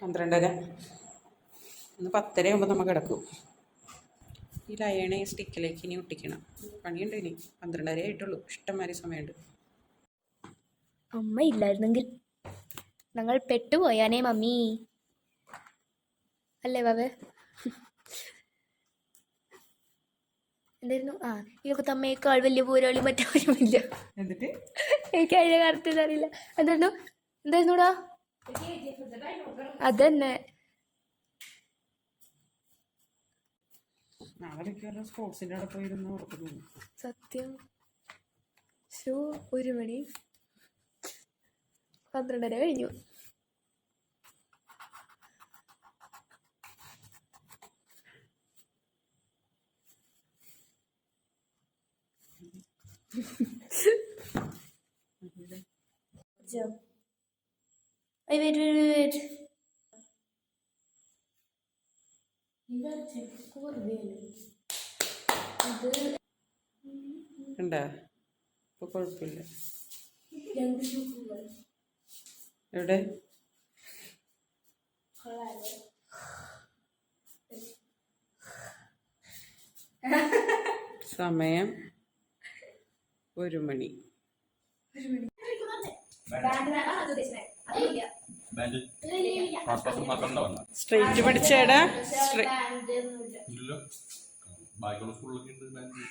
പന്ത്രണ്ടര. ഒന്ന് പത്തര ആകുമ്പോൾ നമുക്ക് കിടക്കും. ഈ ലയണ ഈ സ്റ്റിക്കിലേക്ക് ഇനി ഒട്ടിക്കണം. പണിയുണ്ട് ഇനി. പന്ത്രണ്ടര ആയിട്ടുള്ളൂ. ഇഷ്ടംമാതിരി സമയമുണ്ട്. അമ്മ ഇല്ലായിരുന്നെങ്കിൽ ഞങ്ങൾ പെട്ടുപോയാനേ മമ്മി. അല്ലേ ബാബേ? എന്തായിരുന്നു? ആ ഇതൊക്കെ തമ്മയേക്കാൾ വലിയ പോരാളി മറ്റാരുമില്ല എന്നിട്ട് എനിക്ക് അതിന്റെ കാര്യത്തിൽ അറിയില്ല. എന്തായിരുന്നു? എന്തായിരുന്നുടാ? അതന്നെ. സത്യം. ഷോ ഒരു മണി. പന്ത്രണ്ടര കഴിഞ്ഞു. Wait, wait, wait, wait, wait. ഉണ്ടാ? ഇപ്പോൾ കുഴപ്പമില്ല. എവിടെ? സമയം ഒരു മണി. മാത്രം ഉണ്ടാവുന്ന സ്ട്രെയിറ്റ് പഠിച്ചേടാ? ബാക്കിയുള്ള സ്കൂളിലൊക്കെ ഉണ്ട് ബാൻഡ്.